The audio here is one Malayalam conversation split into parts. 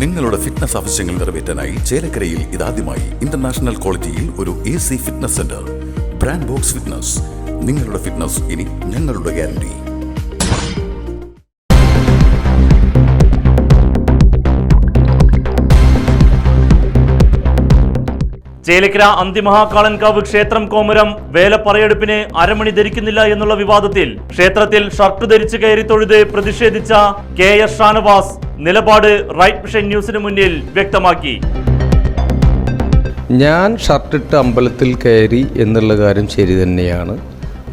നിങ്ങളുടെ ഫിറ്റ്നസ് ആവശ്യങ്ങൾ നിറവേറ്റാനായി ചേലക്കരയിൽ ഇതാദ്യമായി ഇന്റർനാഷണൽ ക്വാളിറ്റിയിൽ ഒരു A C fitness centre brand box fitness നിങ്ങളുടെ ഫിറ്റ്നസ് ഇനി ഞങ്ങളുടെ ഗ്യാരണ്ടി ചേലക്കര അന്തിമഹാകാളൻകാവ് ക്ഷേത്രം കോമരം വേലപ്പറയെടുപ്പിന് അരമണി ധരിക്കുന്നില്ല എന്നുള്ള വിവാദത്തിൽ ക്ഷേത്രത്തിൽ ഷർട്ട് ധരിച്ചു കയറി തൊഴുത് പ്രതിഷേധിച്ച കെ എസ് ഷാനവാസ്. നിലപാട് റൈറ്റ് മിഷൻ ന്യൂസിന് മുന്നിൽ വ്യക്തമാക്കി. ഞാൻ ഷർട്ടിട്ട് അമ്പലത്തിൽ കയറി എന്നുള്ള കാര്യം ശരി തന്നെയാണ്.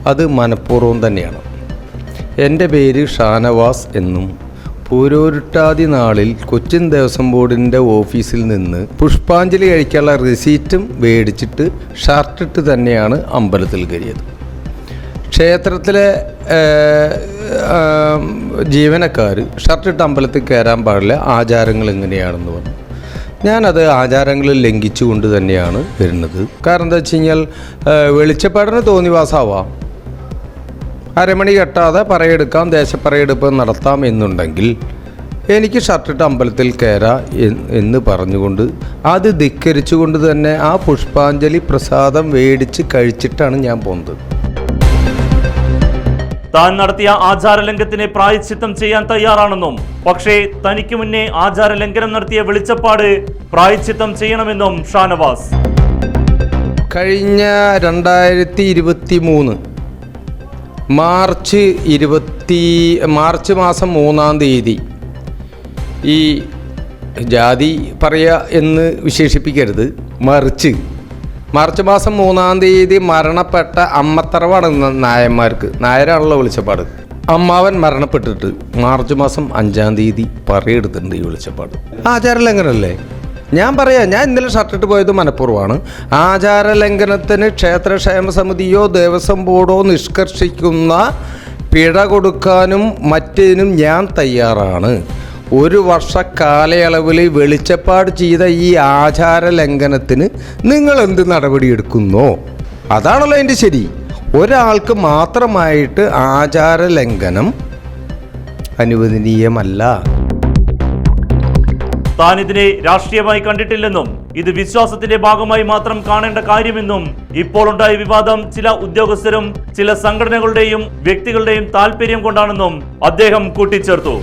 അത് മനഃപൂർവം തന്നെയാണ്. എന്റെ പേര് ഷാനവാസ് എന്നും പൂരോരുട്ടാതി നാളിൽ കൊച്ചിൻ ദേവസ്വം ബോർഡിന്റെ ഓഫീസിൽ നിന്ന് പുഷ്പാഞ്ജലി കഴിക്കാനുള്ള റെസീറ്റും മേടിച്ചിട്ട് ഷർട്ടിട്ട് തന്നെയാണ് അമ്പലത്തിൽ കയറിയത്. ക്ഷേത്രത്തിലെ ജീവനക്കാർ ഷർട്ടിട്ട് അമ്പലത്തിൽ കയറാൻ പാടില്ല ആചാരങ്ങൾ എങ്ങനെയാണെന്ന് പറഞ്ഞു. ഞാനത് ആചാരങ്ങൾ ലംഘിച്ചുകൊണ്ട് തന്നെയാണ് വരുന്നത്. കാരണം എന്താ വെച്ച് കഴിഞ്ഞാൽ വെളിച്ചപ്പാടിന് തോന്നിവാസാവാം. അരമണി കെട്ടാതെ പറയെടുക്കാം ദേശപ്പറയെടുപ്പ് നടത്താം എന്നുണ്ടെങ്കിൽ എനിക്ക് ഷർട്ടിട്ട് അമ്പലത്തിൽ കയറാം എന്ന് പറഞ്ഞുകൊണ്ട് അത് ധിക്കരിച്ചുകൊണ്ട് തന്നെ ആ പുഷ്പാഞ്ജലി പ്രസാദം മേടിച്ച് കഴിച്ചിട്ടാണ് ഞാൻ പോകുന്നത്. താൻ നടത്തിയ ആചാരലംഘനത്തിന് പ്രായച്ചിത്തം ചെയ്യാൻ തയ്യാറാണെന്നും പക്ഷേ തനിക്ക് മുന്നേ ആചാരലംഘനം നടത്തിയ വെളിച്ചപ്പാട് പ്രായച്ചിത്തം ചെയ്യണമെന്നും ഷാനവാസ്. കഴിഞ്ഞ രണ്ടായിരത്തി ഇരുപത്തി മൂന്ന് മാർച്ച് ഇരുപത്തി മാർച്ച് മാസം മൂന്നാം തീയതി ഈ ജാതി പറയുക എന്ന് വിശേഷിപ്പിക്കരുത് മറിച്ച് മാർച്ച് മാസം മൂന്നാം തീയതി മരണപ്പെട്ട അമ്മത്തറവാണ് നായന്മാർക്ക്. നായരാണല്ലോ വിളിച്ചപ്പാട്. അമ്മാവൻ മരണപ്പെട്ടിട്ട് മാർച്ച് മാസം അഞ്ചാം തീയതി പറയെടുത്തിട്ടുണ്ട് ഈ വിളിച്ചപ്പാട്. ആചാരലംഘനല്ലേ? ഞാൻ പറയാം ഞാൻ ഇന്നലെ ഷർട്ടിട്ട് പോയത് മനഃപൂർവമാണ്. ആചാരലംഘനത്തിന് ക്ഷേത്രക്ഷേമ സമിതിയോ ദേവസ്വം ബോർഡോ നിഷ്കർഷിക്കുന്ന പിഴ കൊടുക്കാനും മറ്റേതിനും ഞാൻ തയ്യാറാണ്. ഒരു വർഷ കാലയളവിൽ വെളിച്ചപ്പാട് ചെയ്ത ഈ ആചാര ലംഘനത്തിന് നിങ്ങൾ എന്ത് നടപടിയെടുക്കുന്നോ? അതാണല്ലോ എന്റെ ശരി. ഒരാൾക്ക് മാത്രമായിട്ട് ആചാര ലംഘനം അനുവദനീയമല്ല. താൻ ഇതിനെ രാഷ്ട്രീയമായി കണ്ടിട്ടില്ലെന്നും ഇത് വിശ്വാസത്തിന്റെ ഭാഗമായി മാത്രം കാണേണ്ട കാര്യമെന്നും ഇപ്പോൾ ഉണ്ടായ വിവാദം ചില ഉദ്യോഗസ്ഥരും ചില സംഘടനകളുടെയും വ്യക്തികളുടെയും താല്പര്യം കൊണ്ടാണെന്നും അദ്ദേഹം കൂട്ടിച്ചേർത്തു.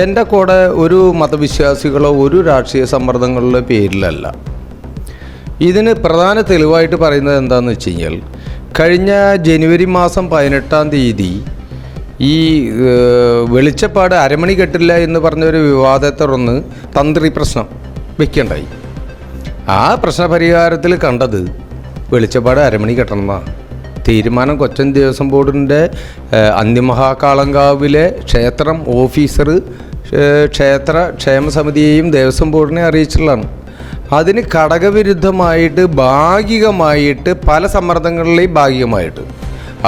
എന്റെ കൂടെ ഒരു മതവിശ്വാസികളോ ഒരു രാഷ്ട്രീയ സമ്മർദ്ദങ്ങളുടെ പേരിലല്ല. ഇതിന് പ്രധാന തെളിവായിട്ട് പറയുന്നത് എന്താണെന്ന് വെച്ച് കഴിഞ്ഞാൽ കഴിഞ്ഞ ജനുവരി മാസം പതിനെട്ടാം തീയതി ഈ വെളിച്ചപ്പാട് അരമണി കെട്ടില്ല എന്ന് പറഞ്ഞൊരു വിവാദത്തെ തുടർന്ന് തന്ത്രി പ്രശ്നം വെക്കുകയുണ്ടായി ആ പ്രശ്നപരിഹാരത്തിൽ കണ്ടത് വെളിച്ചപ്പാട് അരമണി കെട്ടണമെന്നാണ് തീരുമാനം കൊച്ചൻ ദേവസ്വം ബോർഡിന്റെ അന്തിമഹാകാളങ്കാവിലെ ക്ഷേത്രം ഓഫീസർ ക്ഷേത്ര ക്ഷേമ സമിതിയെയും ദേവസ്വം ബോർഡിനെ അറിയിച്ചിട്ടുള്ളതാണ്. അതിന് ഘടകവിരുദ്ധമായിട്ട് ഭാഗികമായിട്ട് പല സമ്മർദ്ദങ്ങളിലെയും ഭാഗികമായിട്ട്.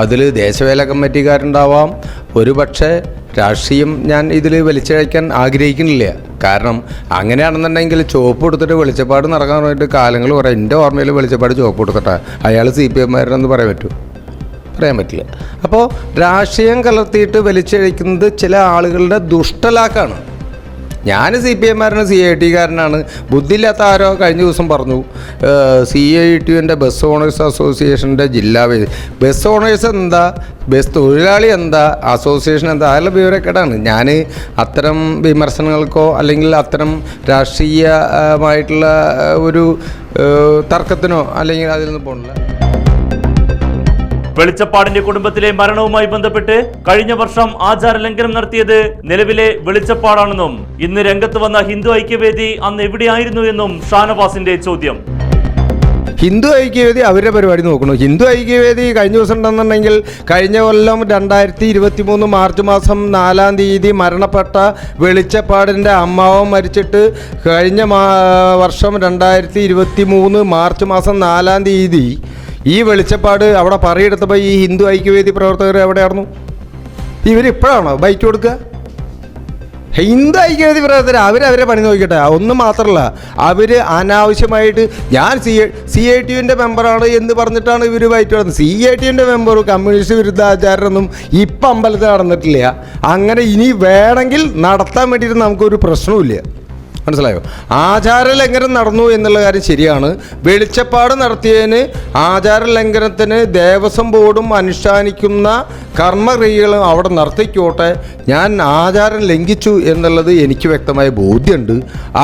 അതിൽ ദേശവേല കമ്മിറ്റിക്കാരുണ്ടാവാം. ഒരു പക്ഷേ രാഷ്ട്രീയം ഞാൻ ഇതിൽ വലിച്ചഴയ്ക്കാൻ ആഗ്രഹിക്കുന്നില്ല. കാരണം അങ്ങനെയാണെന്നുണ്ടെങ്കിൽ ചുവപ്പ് കൊടുത്തിട്ട് വെളിച്ചപ്പാട് നടക്കാൻ വേണ്ടിയിട്ട് കാലങ്ങൾ കുറേ. എന്റെ ഓർമ്മയിൽ വെളിച്ചപ്പാട് ചുവപ്പ് കൊടുത്തിട്ടാണ് അയാൾ സി പി എമ്മാരെന്ന് പറയാൻ പറ്റുമോ? പറയാൻ പറ്റില്ല. അപ്പോൾ രാഷ്ട്രീയം കലർത്തിയിട്ട് വലിച്ചഴിക്കുന്നത് ചില ആളുകളുടെ ദുഷ്ടലാക്കാണ്. ഞാൻ സി പി എമ്മാരന് സി ഐ ടിക്കാരനാണ് ബുദ്ധിയില്ലാത്ത ആരോ കഴിഞ്ഞ ദിവസം പറഞ്ഞു സി ഐ ടിയുടെ ബസ് ഓണേഴ്സ് അസോസിയേഷന്റെ ജില്ലാ ബസ് ഓണേഴ്സ് എന്താ ബസ് തൊഴിലാളി എന്താ അസോസിയേഷൻ എന്താ അതെല്ലാം വിവരക്കേടാണ്. ഞാൻ അത്തരം വിമർശനങ്ങൾക്കോ അല്ലെങ്കിൽ അത്തരം രാഷ്ട്രീയമായിട്ടുള്ള ഒരു തർക്കത്തിനോ അല്ലെങ്കിൽ അതിൽ നിന്ന് പോകണില്ല വെളിച്ചപ്പാടിന്റെ കുടുംബത്തിലെ മരണവുമായി ബന്ധപ്പെട്ട് കഴിഞ്ഞ വർഷം ആചാര ലംഘനം നടത്തിയത് നിലവിലെ വെളിച്ചപ്പാടാണെന്നും ഇന്ന് രംഗത്ത് വന്ന ഹിന്ദു ഐക്യവേദി അന്ന് എവിടെയായിരുന്നു എന്നും ഷാനവാസിന്റെ ചോദ്യം. ഹിന്ദു ഐക്യവേദി അവരുടെ പരിപാടി നോക്കണം ഹിന്ദു ഐക്യവേദി കഴിഞ്ഞ ദിവസം ഉണ്ടെന്നുണ്ടെങ്കിൽ കഴിഞ്ഞ കൊല്ലം രണ്ടായിരത്തി ഇരുപത്തി മൂന്ന് മാർച്ച് മാസം നാലാം തീയതി മരണപ്പെട്ട വെളിച്ചപ്പാടിന്റെ അമ്മാവൻ മരിച്ചിട്ട് കഴിഞ്ഞ വർഷം രണ്ടായിരത്തി ഇരുപത്തി മൂന്ന് മാർച്ച് മാസം നാലാം തീയതി ഈ വെളിച്ചപ്പാട് അവിടെ പറയെടുത്തപ്പോൾ ഈ ഹിന്ദു ഐക്യവേദി പ്രവർത്തകർ എവിടെയായിരുന്നു? ഇവരിപ്പോഴാണോ ബൈക്ക് കൊടുക്കുക ഹിന്ദു ഐക്യവേദി പ്രവർത്തകർ അവർ അവരെ പണി നോക്കിക്കട്ടെ. ഒന്നും മാത്രമല്ല അവർ അനാവശ്യമായിട്ട് ഞാൻ സി സി ഐ ടി യുവിന്റെ മെമ്പറാണ് എന്ന് പറഞ്ഞിട്ടാണ് ഇവർ വൈറ്റ് നടന്നത് സി ഐ യുവിന്റെ മെമ്പർ കമ്മ്യൂണിസ്റ്റ് വിരുദ്ധ ആചാരമൊന്നും ഇപ്പം അമ്പലത്തിൽ നടന്നിട്ടില്ല. അങ്ങനെ ഇനി വേണമെങ്കിൽ നടത്താൻ വേണ്ടിയിട്ട് നമുക്കൊരു പ്രശ്നവുമില്ല. മനസ്സിലായോ? ആചാര ലംഘനം നടന്നു എന്നുള്ള കാര്യം ശരിയാണ്. വെളിച്ചപ്പാട് നടത്തിയതിന് ആചാര ലംഘനത്തിന് ദേവസ്വം ബോർഡും അനുഷ്ഠാനിക്കുന്ന കർമ്മക്രിയകളും അവിടെ നടത്തിക്കോട്ടെ. ഞാൻ ആചാരം ലംഘിച്ചു എന്നുള്ളത് എനിക്ക് വ്യക്തമായ ബോധ്യമുണ്ട്.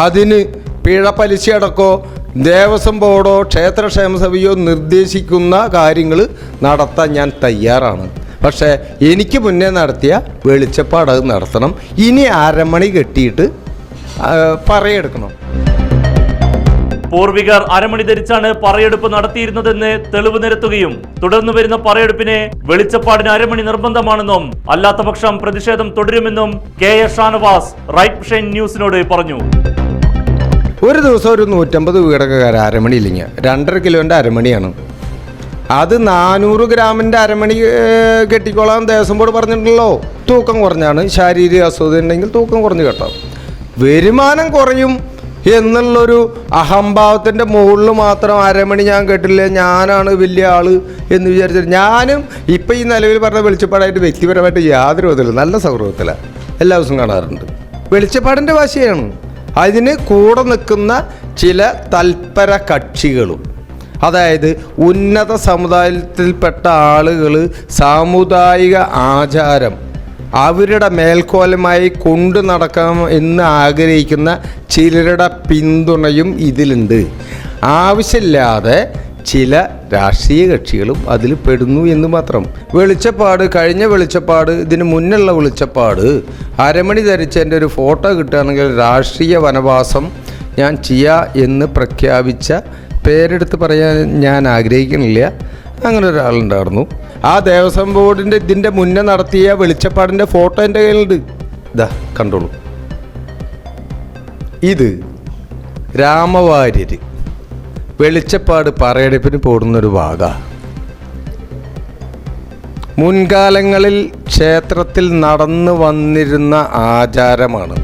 അതിന് പിഴ പലിശ അടക്കോ ദേവസ്വം ബോർഡോ ക്ഷേത്രക്ഷേമ സഭയോ നിർദ്ദേശിക്കുന്ന കാര്യങ്ങൾ നടത്താൻ ഞാൻ തയ്യാറാണ്. പക്ഷേ എനിക്ക് മുന്നേ നടത്തിയ വെളിച്ചപ്പാട് നടത്തണം. ഇനി അരമണി കെട്ടിയിട്ട് പറയെടുക്കണം പൂർവികർ അരമണി ധരിച്ചാണ് പറയെടുപ്പ് നടത്തിയിരുന്നതെന്ന് തെളിവ് നിരത്തുകയും തുടർന്നു വരുന്ന പറയെടുപ്പിനെ വെളിച്ചപ്പാടിന് അരമണി നിർബന്ധമാണെന്നും അല്ലാത്തപക്ഷം പ്രതിഷേധം തുടരുമെന്നും K S Shanavas right shine ന്യൂസിനോട് പറഞ്ഞു. ഒരു ദിവസം ഒരു നൂറ്റമ്പത് വീടൊക്കെ അരമണി ഇല്ലെങ്കിൽ രണ്ടര കിലോന്റെ അരമണിയാണ്. അത് നാനൂറ് ഗ്രാമിന്റെ അരമണി കെട്ടിക്കോളാം കെട്ടിക്കോളാൻ ദേവസ്വം ബോർഡ് പറഞ്ഞിട്ടുണ്ടല്ലോ. തൂക്കം കുറഞ്ഞാണ്. ശാരീരിക അസുഖം ഉണ്ടെങ്കിൽ തൂക്കം കുറഞ്ഞു കെട്ടാം. വരുമാനം കുറയും എന്നുള്ളൊരു അഹംഭാവത്തിന്റെ മുകളിൽ മാത്രം അരമണി ഞാൻ കേട്ടില്ല ഞാനാണ് വലിയ ആൾ എന്ന് വിചാരിച്ചിട്ട്. ഞാനും ഇപ്പം ഈ നിലവിൽ പറഞ്ഞ വെളിച്ചപ്പാടായിട്ട് വ്യക്തിപരമായിട്ട് യാതൊരു വിധത്തില്ല നല്ല സൗഹൃദത്തിലാണ് എല്ലാ ദിവസവും കാണാറുണ്ട്. വെളിച്ചപ്പാടിന്റെ ഭാഷയാണ് അതിന് കൂടെ നിൽക്കുന്ന ചില തൽപര കക്ഷികളും അതായത് ഉന്നത സമുദായത്തിൽപ്പെട്ട ആളുകൾ സാമുദായിക ആചാരം അവരുടെ മേൽക്കോലമായി കൊണ്ടു നടക്കണം എന്ന് ആഗ്രഹിക്കുന്ന ചിലരുടെ പിന്തുണയും ഇതിലുണ്ട്. ആവശ്യമില്ലാതെ ചില രാഷ്ട്രീയ കക്ഷികളും അതിൽ പെടുന്നു എന്ന് മാത്രം. വെളിച്ചപ്പാട് കഴിഞ്ഞ വെളിച്ചപ്പാട് ഇതിന് മുന്നുള്ള വെളിച്ചപ്പാട്. അരമണി ധരിച്ചതിന്റെ ഒരു ഫോട്ടോ കിട്ടുകയാണെങ്കിൽ രാഷ്ട്രീയ വനവാസം ഞാൻ ചെയ്യാ എന്ന് പ്രഖ്യാപിച്ച പേരെടുത്ത് പറയാൻ ഞാൻ ആഗ്രഹിക്കുന്നില്ല. അങ്ങനെ ഒരാളുണ്ടായിരുന്നു. ആ ദേവസ്വം ബോർഡിന്റെ ഇതിന്റെ മുന്നേ നടത്തിയ വെളിച്ചപ്പാടിന്റെ ഫോട്ടോ എന്റെ കയ്യിലുണ്ട്. ഇതാ കണ്ടോളൂ. ഇത് രാമവാര്യർ വെളിച്ചപ്പാട് പറയെടുപ്പിന് പോടുന്നൊരു ഭാഗ മുൻകാലങ്ങളിൽ ക്ഷേത്രത്തിൽ നടന്നു വന്നിരുന്ന ആചാരമാണ്.